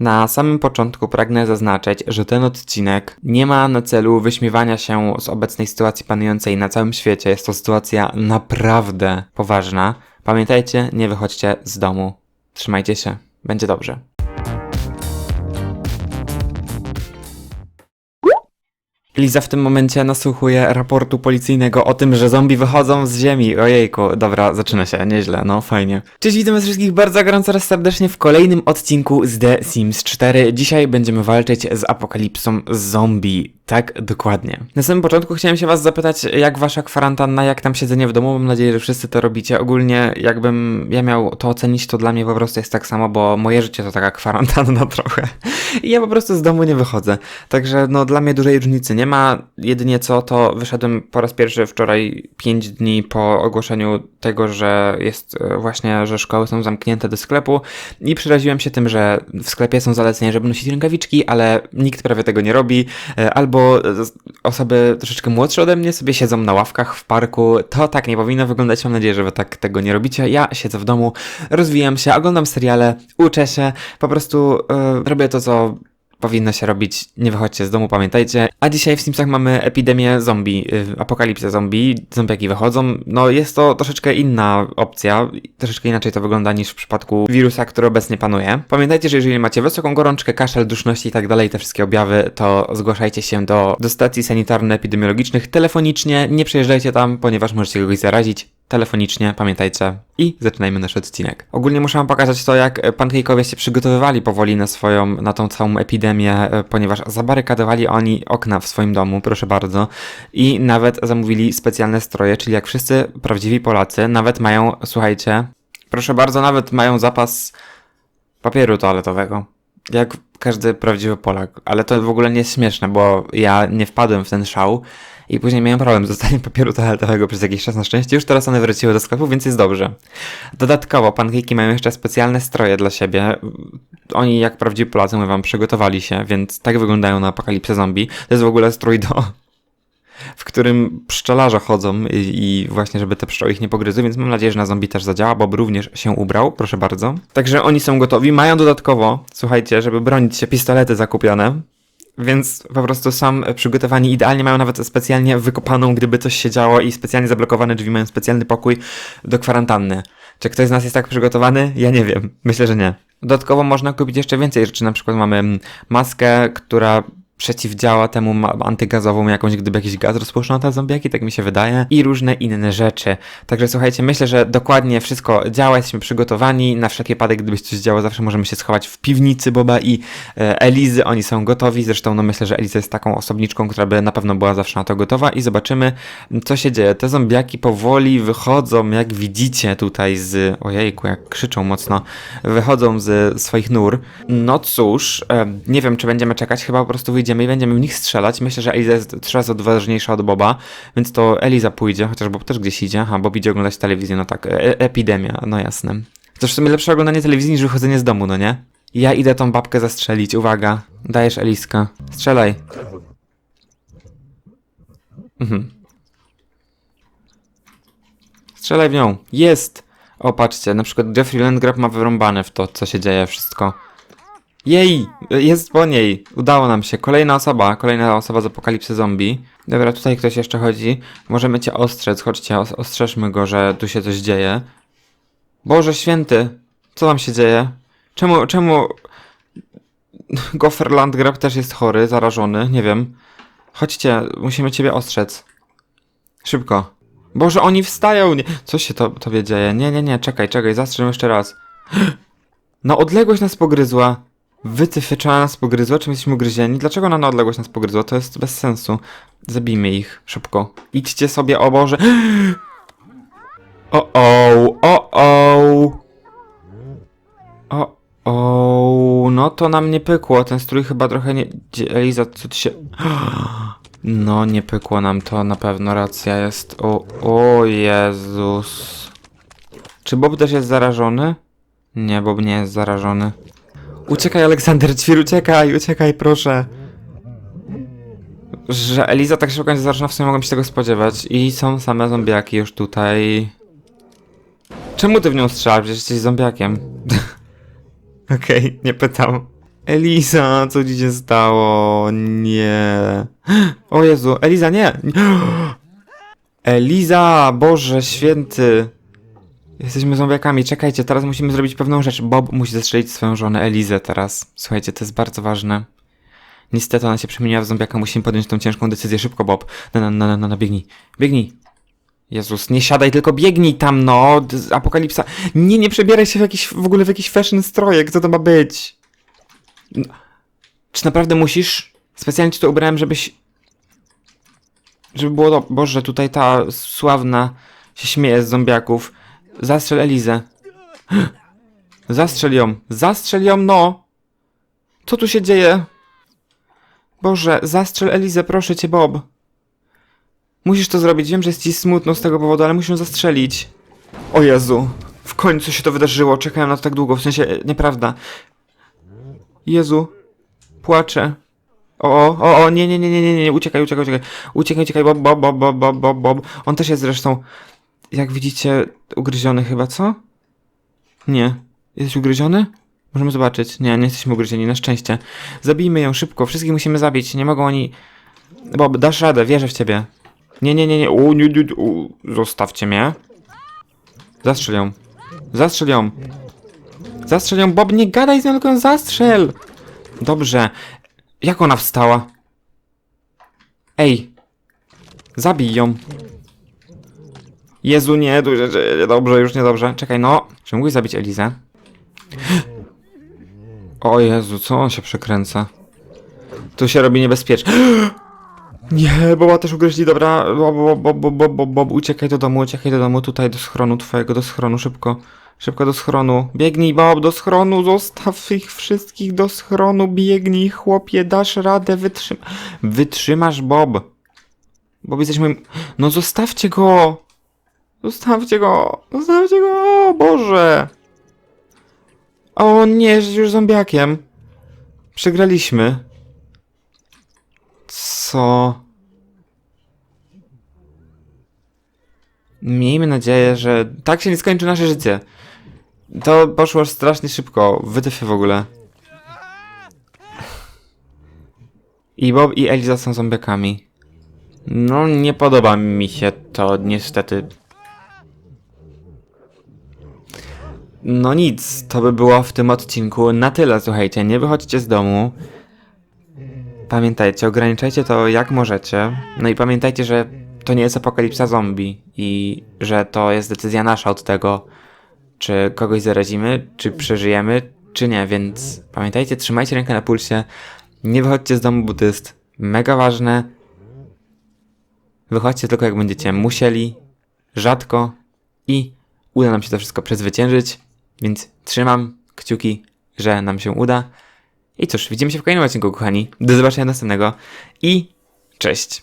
Na samym początku pragnę zaznaczyć, że ten odcinek nie ma na celu wyśmiewania się z obecnej sytuacji panującej na całym świecie. Jest to sytuacja naprawdę poważna. Pamiętajcie, nie wychodźcie z domu. Trzymajcie się, będzie dobrze. Liza w tym momencie nasłuchuje raportu policyjnego o tym, że zombie wychodzą z ziemi. Ojejku, dobra, zaczyna się, nieźle, no fajnie. Cześć, witam was wszystkich bardzo gorąco oraz serdecznie w kolejnym odcinku z The Sims 4. Dzisiaj będziemy walczyć z apokalipsą zombie. Tak, dokładnie. Na samym początku chciałem się was zapytać, jak wasza kwarantanna, jak tam siedzenie w domu? Mam nadzieję, że wszyscy to robicie. Ogólnie, jakbym ja miał to ocenić, to dla mnie po prostu jest tak samo, bo moje życie to taka kwarantanna trochę. I ja po prostu z domu nie wychodzę. Także, no, dla mnie dużej różnicy nie ma. Jedynie co, to wyszedłem po raz pierwszy wczoraj 5 dni po ogłoszeniu tego, że jest e, właśnie, że szkoły są zamknięte do sklepu i przeraziłem się tym, że w sklepie są zalecenia, żeby nosić rękawiczki, ale nikt prawie tego nie robi. E, Albo osoby troszeczkę młodsze ode mnie sobie siedzą na ławkach w parku. To tak nie powinno wyglądać. Mam nadzieję, że wy tak tego nie robicie. Ja siedzę w domu, rozwijam się, oglądam seriale, uczę się, po prostu e, robię to, co powinno się robić. Nie wychodźcie z domu, pamiętajcie. A dzisiaj w Simsach mamy epidemię zombie, y, apokalipsę zombie, zombiaki wychodzą. No jest to troszeczkę inna opcja, troszeczkę inaczej to wygląda niż w przypadku wirusa, który obecnie panuje. Pamiętajcie, że jeżeli macie wysoką gorączkę, kaszel, duszności i tak dalej, te wszystkie objawy, to zgłaszajcie się do, do stacji sanitarno-epidemiologicznych telefonicznie. Nie przyjeżdżajcie tam, ponieważ możecie kogoś zarazić telefonicznie, pamiętajcie. I zaczynajmy nasz odcinek. Ogólnie muszę wam pokazać to, jak pancake'owie się przygotowywali powoli na swoją, na tą całą epidemię, e, ponieważ zabarykadowali oni okna w swoim domu, proszę bardzo. I nawet zamówili specjalne stroje, czyli jak wszyscy prawdziwi Polacy, nawet mają, słuchajcie, proszę bardzo, nawet mają zapas papieru toaletowego. Jak każdy prawdziwy Polak. Ale to w ogóle nie jest śmieszne, bo ja nie wpadłem w ten szał i później miałem problem z dostaniem papieru toaletowego przez jakiś czas na szczęście. Już teraz one wróciły do sklepu, więc jest dobrze. Dodatkowo pankejki mają jeszcze specjalne stroje dla siebie. Oni jak prawdziwi Polacy, mówię wam, przygotowali się, więc tak wyglądają na apokalipsę zombie. To jest w ogóle strój do którym pszczelarze chodzą i, i, właśnie, żeby te pszczoły ich nie pogryzły, więc mam nadzieję, że na zombie też zadziała. Bob również się ubrał, proszę bardzo. Także oni są gotowi. Mają dodatkowo, słuchajcie, żeby bronić się, pistolety zakupione. Więc po prostu są przygotowani idealnie, mają nawet specjalnie wykopaną, gdyby coś się działo i specjalnie zablokowane drzwi, mają specjalny pokój do kwarantanny. Czy ktoś z nas jest tak przygotowany? Ja nie wiem. Myślę, że nie. Dodatkowo można kupić jeszcze więcej rzeczy. Na przykład mamy maskę, która przeciwdziała temu antygazową jakąś, gdyby jakiś gaz rozpuszczał te zombiaki, tak mi się wydaje, i różne inne rzeczy. Także słuchajcie, myślę, że dokładnie wszystko działa, jesteśmy przygotowani, na wszelki wypadek, gdyby coś działo, zawsze możemy się schować w piwnicy Boba i e, Elizy, oni są gotowi, zresztą no myślę, że Eliza jest taką osobniczką, która by na pewno była zawsze na to gotowa i zobaczymy, co się dzieje. Te zombiaki powoli wychodzą, jak widzicie tutaj z, ojejku, jak krzyczą mocno, wychodzą z swoich nur. No cóż, e, nie wiem, czy będziemy czekać, chyba po prostu wyjdziemy i będziemy w nich strzelać. Myślę, że Eliza jest trzy razy odważniejsza od Boba, więc to Eliza pójdzie, chociaż Bob też gdzieś idzie. A Bob idzie oglądać telewizję, no tak, e epidemia, no jasne. To w sumie lepsze oglądanie telewizji niż wychodzenie z domu, no nie? Ja idę tą babkę zastrzelić, uwaga. Dajesz Eliska. Strzelaj. Mhm. Strzelaj w nią. Jest! O, patrzcie, na przykład Jeffrey Landgraf ma wyrąbane w to, co się dzieje, wszystko. Jej! Jest po niej! Udało nam się. Kolejna osoba, kolejna osoba z apokalipsy zombie. Dobra, tutaj ktoś jeszcze chodzi. Możemy cię ostrzec, chodźcie, os ostrzeżmy go, że tu się coś dzieje. Boże święty! Co tam się dzieje? Czemu, czemu... Goffer Landgraf też jest chory, zarażony, nie wiem. Chodźcie, musimy ciebie ostrzec. Szybko. Boże, oni wstają! Nie. Co się to, tobie dzieje? Nie, nie, nie, czekaj, czekaj, zastrzel jeszcze raz. Na odległość nas pogryzła. Wytyfy, czy ona nas pogryzła, czy my jesteśmy ugryzieni? Dlaczego ona na odległość nas pogryzła? To jest bez sensu. Zabijmy ich, szybko. Idźcie sobie, o Boże. O, o, o, o. O, o, no to nam nie pykło. Ten strój chyba trochę nie... Eliza, co ty się... No, nie pykło nam to, na pewno racja jest. O, o Jezus. Czy Bob też jest zarażony? Nie, Bob nie jest zarażony. Uciekaj, Aleksander Ćwir, uciekaj, uciekaj, proszę. Że Eliza tak szybko nie zaczyna, w sumie mogłem się tego spodziewać. I są same zombiaki już tutaj. Czemu ty w nią strzelasz? Przecież jesteś zombiakiem. Okej, nie pytam. Eliza, co ci się stało? Nie. O Jezu, Eliza, nie! Eliza, Boże święty. Jesteśmy zombiakami, czekajcie, teraz musimy zrobić pewną rzecz. Bob musi zastrzelić swoją żonę Elizę teraz. Słuchajcie, to jest bardzo ważne. Niestety ona się przemieniła w zombiaka, musimy podjąć tą ciężką decyzję. Szybko, Bob. Na, na, na, na, na, biegnij. Biegnij. Jezus, nie siadaj, tylko biegnij tam, no. Apokalipsa. Nie, nie przebieraj się w jakiś, w ogóle w jakiś fashion strojek, co to ma być? No. Czy naprawdę musisz? Specjalnie ci to ubrałem, żebyś... Żeby było do... Boże, tutaj ta sławna się śmieje z zombiaków. Zastrzel Elizę. Zastrzel ją. Zastrzel ją, no! Co tu się dzieje? Boże, zastrzel Elizę, proszę cię, Bob. Musisz to zrobić. Wiem, że jest ci smutno z tego powodu, ale musisz ją zastrzelić. O Jezu. W końcu się to wydarzyło. Czekałem na to tak długo. W sensie, e, nieprawda. Jezu. Płaczę. O, o, o, o, nie, nie, nie, nie, nie, nie, uciekaj, uciekaj, uciekaj. Uciekaj, uciekaj, Bob, Bob, Bob, Bob, Bob, Bob, Bob. On też jest zresztą, jak widzicie, ugryziony chyba, co? Nie. Jesteś ugryziony? Możemy zobaczyć. Nie, nie jesteśmy ugryzieni, na szczęście. Zabijmy ją szybko, wszystkich musimy zabić, nie mogą oni... Bob, dasz radę, wierzę w ciebie. Nie, nie, nie, nie, u, nie, nie, u. Zostawcie mnie. Zastrzel ją. Zastrzel ją. Zastrzel ją, Bob, nie gadaj z nią, tylko ją zastrzel. Dobrze. Jak ona wstała? Ej. Zabij ją. Jezu, nie, dobrze, już niedobrze. Czekaj, no. Czy mógłbyś zabić Elizę? O Jezu, co on się przekręca? Tu się robi niebezpiecznie. Nie, Boba też ugryźli, dobra. Bob, Bob, Bob, Bob, Bob, uciekaj do domu, uciekaj do domu, tutaj do schronu twojego, do schronu, szybko. Szybko do schronu. Biegnij, Bob, do schronu, zostaw ich wszystkich do schronu, biegnij, chłopie, dasz radę, wytrzym... Wytrzymasz, Bob. Bob, jesteś moim... No zostawcie go! Zostawcie go! Zostawcie go! O Boże! O nie, jest już zombiakiem. Przegraliśmy. Co? Miejmy nadzieję, że tak się nie skończy nasze życie. To poszło strasznie szybko. Wytyfy w ogóle. I Bob i Eliza są zombiakami. No, nie podoba mi się to niestety. No nic, to by było w tym odcinku na tyle, słuchajcie, nie wychodźcie z domu. Pamiętajcie, ograniczajcie to jak możecie. No i pamiętajcie, że to nie jest apokalipsa zombie i że to jest decyzja nasza od tego, czy kogoś zarazimy, czy przeżyjemy, czy nie, więc pamiętajcie, trzymajcie rękę na pulsie, nie wychodźcie z domu, bo to jest mega ważne. Wychodźcie tylko jak będziecie musieli, rzadko i uda nam się to wszystko przezwyciężyć, więc trzymam kciuki, że nam się uda. I cóż, widzimy się w kolejnym odcinku, kochani. Do zobaczenia następnego i cześć!